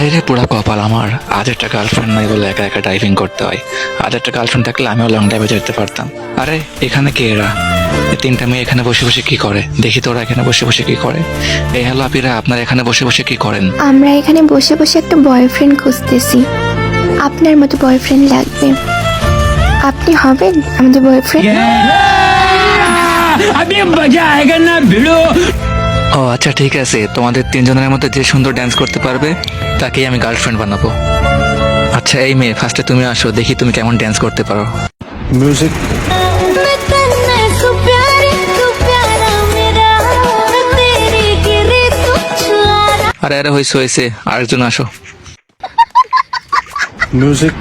High রে পুরা কপাল আমার আজ একটা গার্লফ্রেন্ড নাই বলে একা একা ড্রাইভিং করতে হয় আজ একটা গার্লফ্রেন্ড থাকলে আমিও লং ড্রাইভে যেতে পারতাম আরে এখানে কে এরা এই তিনটা মেয়ে এখানে বসে বসে কি করে দেখি তোরা এখানে বসে বসে কি করে এই হ্যালো আপিরা আপনারা এখানে বসে বসে কি করেন আমরা এখানে বসে বসে একটা বয়ফ্রেন্ড খুঁজতেছি আপনার মতো বয়ফ্রেন্ড লাগবে আপনি হবেন আমাদের বয়ফ্রেন্ড अभी मजा आएगा ना भिड़ो ও আচ্ছা ঠিক আছে। তোমাদের তিনজনের মধ্যে যে সুন্দর ড্যান্স করতে পারবে তাকেই আমি গার্লফ্রেন্ড বানাবো। আচ্ছা এই মেয়ে ফার্স্টে তুমি আসো দেখি তুমি কেমন ড্যান্স করতে পারো। মিউজিক আরে আরে হয়েছে হয়েছে আরেকজন আসো। মিউজিক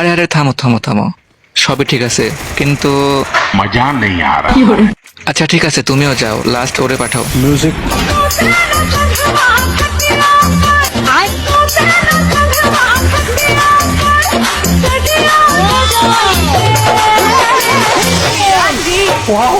আরে আরে থামো থামো থামো। সবই ঠিক আছে কিন্তু মজা নেই আর। আচ্ছা ঠিক আছে তুমিও যাও লাস্ট ওরে পাঠাও। Music Wow.